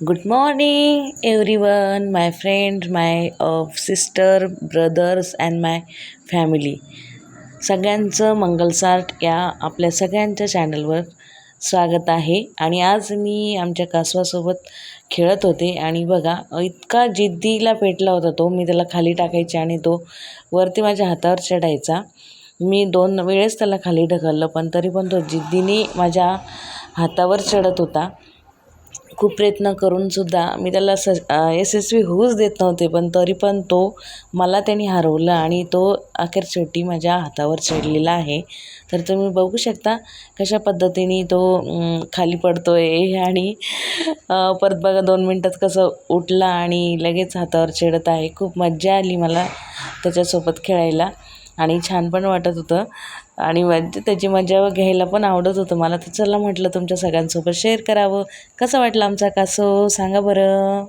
Good morning everyone my friend my sister brothers and my family सगळ्यांचं मंगलसार्ट या आपल्या सगळ्यांच्या चॅनलवर स्वागत आहे. आणि आज मी आमच्या कासवासोबत खेळत होते. आणि बघा इतका जिद्दीला पेटला होता तो. मी त्याला खाली टाकायचे आणि तो वरती माझ्या हातावर चढायचा. मी दोन वेळेस त्याला खाली ढकललं पण तरी पण तो जिद्दीने माझ्या हातावर चढत होता. खूप प्रयत्न करूनसुद्धा मी त्याला स यशस्वी होऊच देत नव्हते पण तरी पण तो मला त्याने हरवलं आणि तो अखेर शेवटी माझ्या हातावर चढलेला आहे. तर तुम्ही बघू शकता कशा पद्धतीने तो खाली पडतो आहे आणि परत बघा दोन मिनटात कसं उठला आणि लगेच हातावर चढत आहे. खूप मज्जा आली मला त्याच्यासोबत खेळायला. आणि छान पण वाटत होतं. आणि मज्जा त्याची मजा घ्यायला पण आवडत होतं मला. तर चला म्हटलं तुमच्या सगळ्यांसोबत शेअर करावं. कसं वाटलं आमचा कासो सांगा बरं.